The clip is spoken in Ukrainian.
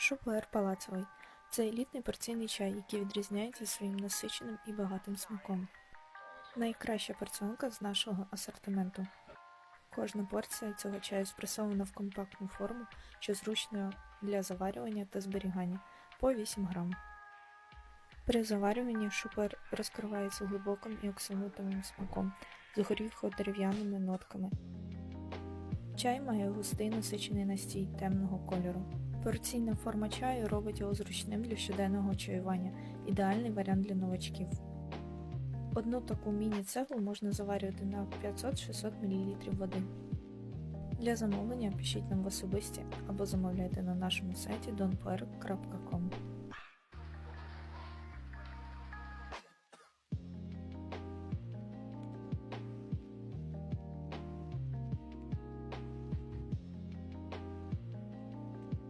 Шупер палацовий це елітний порційний чай, який відрізняється своїм насиченим і багатим смаком. Найкраща порціонка з нашого асортименту. Кожна порція цього чаю спресована в компактну форму, що зручна для заварювання та зберігання по 8 грам. При заварюванні шупер розкривається глибоким і оксамитовим смаком з горіхо-дерев'яними нотками. Чай має густий насичений настій темного кольору. Порційна форма чаю робить його зручним для щоденного чаювання, ідеальний варіант для новачків. Одну таку міні-цеглу можна заварювати на 500-600 мл води. Для замовлення пишіть нам в особисті або замовляйте на нашому сайті donpr.com.